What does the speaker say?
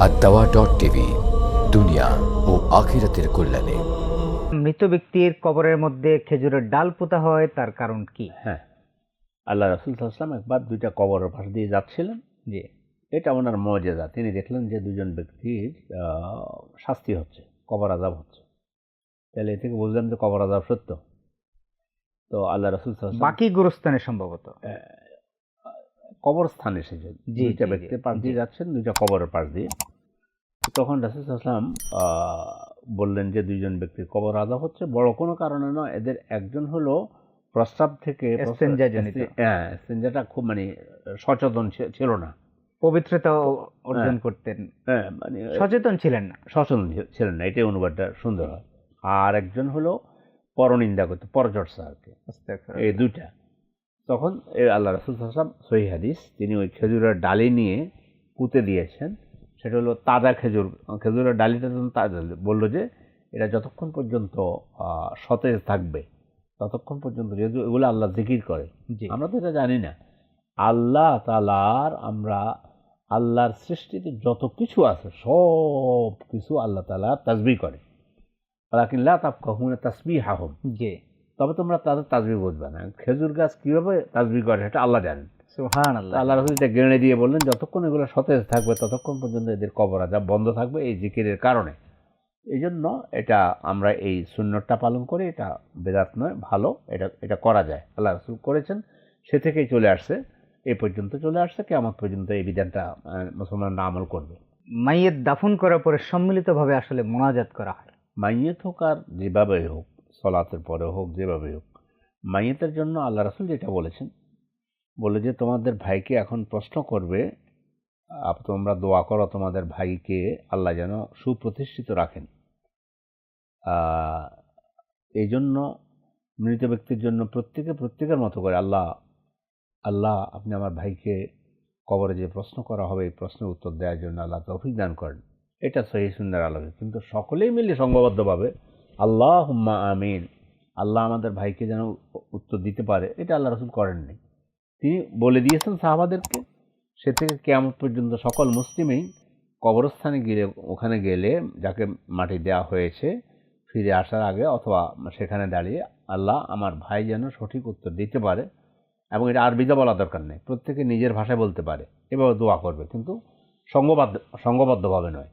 Dot TV দুনিয়া ও আখিরাতের কল্যাণে। মৃত ব্যক্তির কবরের মধ্যে খেজুরের ডাল পোতা হয় তার কারণ কি? হ্যাঁ। আল্লাহ রসুল সাল্লাম একবার দুইটা কবরের পাশ দিয়ে যাচ্ছিলেন যে এটা ওনার মর্যাদা। তিনি দেখলেন যে দুজন ব্যক্তির শাস্তি হচ্ছে কবর আজাব হচ্ছে। তাহলে এ থেকে বুঝলাম যে কবর আজাব সত্য। তো আল্লাহ রসুল সাল্লাম বাকি গোরস্থানে সম্ভবত। কবরস্থানে এসেছে দুইটা জি, ব্যক্তি পাশ দিয়ে যাচ্ছেন দুইটা কবরের পাশ দিয়ে। তখন রাসুল সাল্লাম বললেন যে দুইজন ব্যক্তির কবর আদা হচ্ছে বড় কোনো কারণে নয় এদের একজন হলো প্রস্রাব থেকে হ্যাঁ খুব মানে সচেতন ছিল না। পবিত্রতা অর্জন হ্যাঁ। করতেন। হ্যাঁ মানে সচেতন ছিলেন না। সচেতন ছিলেন না এটাই অনুবাদটা সুন্দর হয়। আর একজন হলো পরনিন্দা করতে পরচর্চা আর কি। এই দুইটা। তখন এই আল্লাহ রসুল সাল্লাম সহি হাদিস তিনি ওই খেজুরের ডালি নিয়ে পুঁতে দিয়েছেন সেটা হলো তাজা খেজুর। খেজুরের ডালিটা যখন তাজা বলল যে এটা যতক্ষণ পর্যন্ত সতেজ থাকবে ততক্ষণ পর্যন্ত যেহেতু এগুলো আল্লাহ জিকির করে। আমরা তো এটা জানি না। আল্লাহ তালার আমরা আল্লাহর সৃষ্টিতে যত কিছু আছে সব কিছু আল্লাহ তালা তাজবি করে। লাকিল্লা তাপকা হুনে তাসবি হাহম যে তবে তোমরা তাদের তাজবি বুঝবে না। খেজুর গাছ কীভাবে তাজবি করে সেটা আল্লাহ জানেন। আল্লাহ আল্লাহ রসুল এটা গেড়ে দিয়ে বললেন যতক্ষণ এগুলো সতেজ থাকবে ততক্ষণ পর্যন্ত এদের কবর আজাব বন্ধ থাকবে এই জিকিরের কারণে। এই জন্য এটা আমরা এই সুন্নতটা পালন করি এটা বেদাত নয় ভালো এটা এটা করা যায়। আল্লাহ রসুল করেছেন সে থেকেই চলে আসছে এ পর্যন্ত চলে আসছে কেমন পর্যন্ত এই বিধানটা মুসলমানরা আমল করবে। মাইয়ের দাফন করার পরে সম্মিলিতভাবে আসলে মোনাজাত করা হয়। মাইয়েত হোক আর যেভাবে হোক সলাতের পরে হোক যেভাবে হোক মাইয়েতের জন্য আল্লাহ রাসুল যেটা বলেছেন বলে যে, তোমাদের ভাইকে এখন প্রশ্ন করবে তোমরা দোয়া করো তোমাদের ভাইকে আল্লাহ যেন সুপ্রতিষ্ঠিত রাখেন। এই জন্য মৃত ব্যক্তির জন্য প্রত্যেকে প্রত্যেকের মতো করে আল্লাহ আল্লাহ আপনি আমার ভাইকে কবরে যে প্রশ্ন করা হবে, এই প্রশ্নের উত্তর দেওয়ার জন্য আল্লাহ তৌফিক দান করেন। এটা সহি সুন্দর আলোকে। কিন্তু সকলেই মিলে সংঘবদ্ধভাবে আল্লাহ হুম্মা আমিন, আল্লাহ আমাদের ভাইকে যেন উত্তর দিতে পারে, এটা আল্লাহ রসুল করেননি। তিনি বলে দিয়েছেন সাহাবাদেরকে, সে থেকে কেমন পর্যন্ত সকল মুসলিমেই কবরস্থানে গেলে ওখানে গেলে যাকে মাটি দেওয়া হয়েছে ফিরে আসার আগে অথবা সেখানে দাঁড়িয়ে আল্লাহ আমার ভাই যেন সঠিক উত্তর দিতে পারে এবং এটা আরবিতে বলা দরকার নেই, প্রত্যেকে নিজের ভাষায় বলতে পারে। এভাবে দোয়া করবে, কিন্তু সঙ্গবদ্ধ, সঙ্গবদ্ধভাবে নয়।